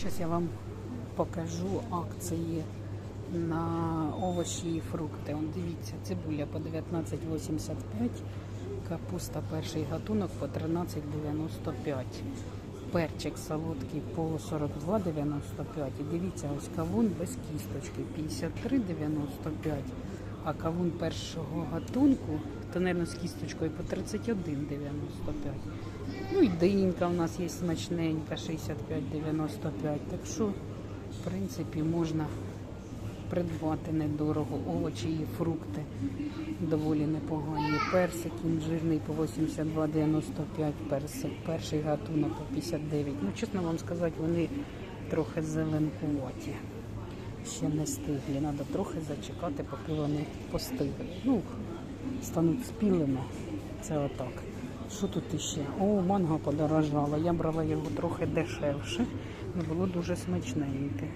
Зараз я вам покажу акції на овочі і фрукти. Он, дивіться, цибуля по 19,85, капуста перший гатунок по 13,95. Перчик солодкий по 42,95. І дивіться, ось кавун без кісточки 53,95. А кавун першого гатунку, то, з кісточкою по 31,95. Ну і динька у нас є смачненька, 65,95. Так що, в принципі, можна придбати недорого. Овочі і фрукти доволі непогані. Персик інжирний по 82,95, персик, перший гатунок по 59. Ну, чесно вам сказати, вони трохи зеленкуваті. Ще не стиглі. Треба трохи зачекати, поки вони постигли. Ну, стануть спілими. Це отак. Що тут іще? О, манго подорожало. Я брала його трохи дешевше, Не було дуже смачненьке.